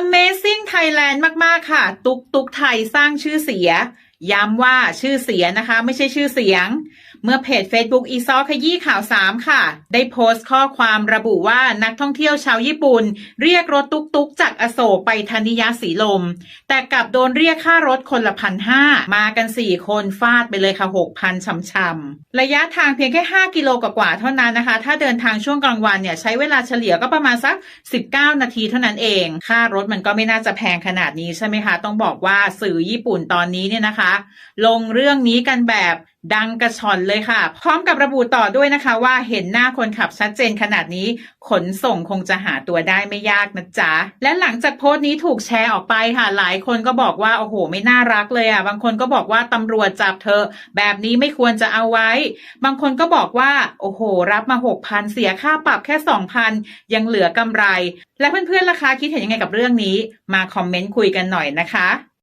Amazing Thailand มาก ๆ ค่ะ ตุกตุกไทยสร้างชื่อเสีย ย้ำว่าชื่อเสียนะคะ ไม่ใช่ชื่อเสียง เมื่อเพจ Facebook อีซอขยี้ข่าว 3 ค่ะ ได้โพสต์ข้อความระบุว่านักท่องเที่ยวชาวญี่ปุ่น เรียกรถตุกตุกจากอโศกไปธนิยาสีลม แต่กลับโดนเรียกค่ารถคนละพันห้ามากัน 4 คนฟาดไปเลยค่ะ 6,000ช่ำๆ ระยะทางเพียงแค่ 5 กิโลกว่าๆเท่านั้นนะคะ ถ้าเดินทางช่วงกลางวันเนี่ยใช้เวลาเฉลี่ยก็ประมาณสัก 19 นาทีเท่านั้นเอง ค่ารถมันก็ไม่น่าจะแพงขนาดนี้ใช่ไหมคะ ต้องบอกว่าสื่อญี่ปุ่นตอนนี้เนี่ยนะคะ ลงเรื่องนี้กันแบบดังกระชอนเลยค่ะ พร้อมกับระบุต่อด้วยนะคะ ว่าเห็นหน้าคนขับชัดเจนขนาดนี้ ขนส่งคงจะหาตัวได้ไม่ยากนะจ๊ะ และหลังจากโพสต์นี้ถูกแชร์ออกไปค่ะ หลายคนก็บอกว่า โอ้โห ไม่น่ารักเลยอะ บางคนก็บอกว่าตำรวจจับเธอ แบบนี้ไม่ควรจะเอาไว้ บางคนก็บอกว่า โอ้โห รับมา6,000เสียค่าปรับแค่2,000ยังเหลือกำไร และเพื่อนๆล่ะคะคิดเห็นยังไงกับเรื่องนี้ มาคอมเมนต์คุยกันหน่อยนะคะ